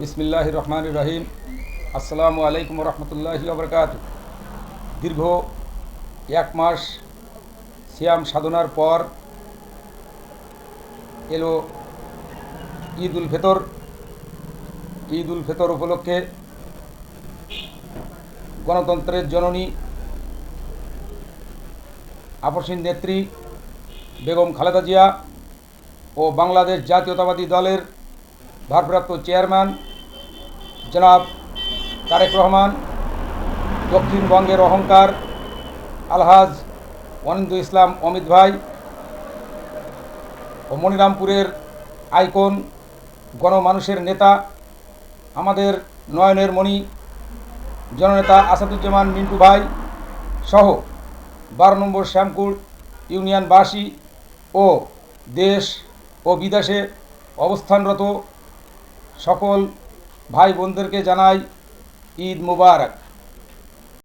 বিসমিল্লাহ রহমান রহিম আসসালামু আলাইকুম রহমতুল্লাহি আবরকাত দীর্ঘ এক মাস সিয়াম সাধনার পর এলো ঈদ উল ফেতর। ঈদ উল ফেতর উপলক্ষে গণতন্ত্রের জননী আপসীন নেত্রী বেগম খালেদা জিয়া ও বাংলাদেশ জাতীয়তাবাদী দলের ভারপ্রাপ্ত চেয়ারম্যান জনাব তারেক রহমান, দক্ষিণবঙ্গের অহংকার আলহাজ অনিন্দু ইসলাম অমিত ভাই ও মনিরামপুরের আইকন গণমানুষের নেতা আমাদের নয়নের মণি, জননেতা আসাদুজ্জামান মিন্টু ভাই সহ বারো নম্বর শ্যামকুল ইউনিয়নবাসী ও দেশ ও বিদেশে অবস্থানরত সকল ভাই বোনদেরকে জানাই ঈদ মুবারক।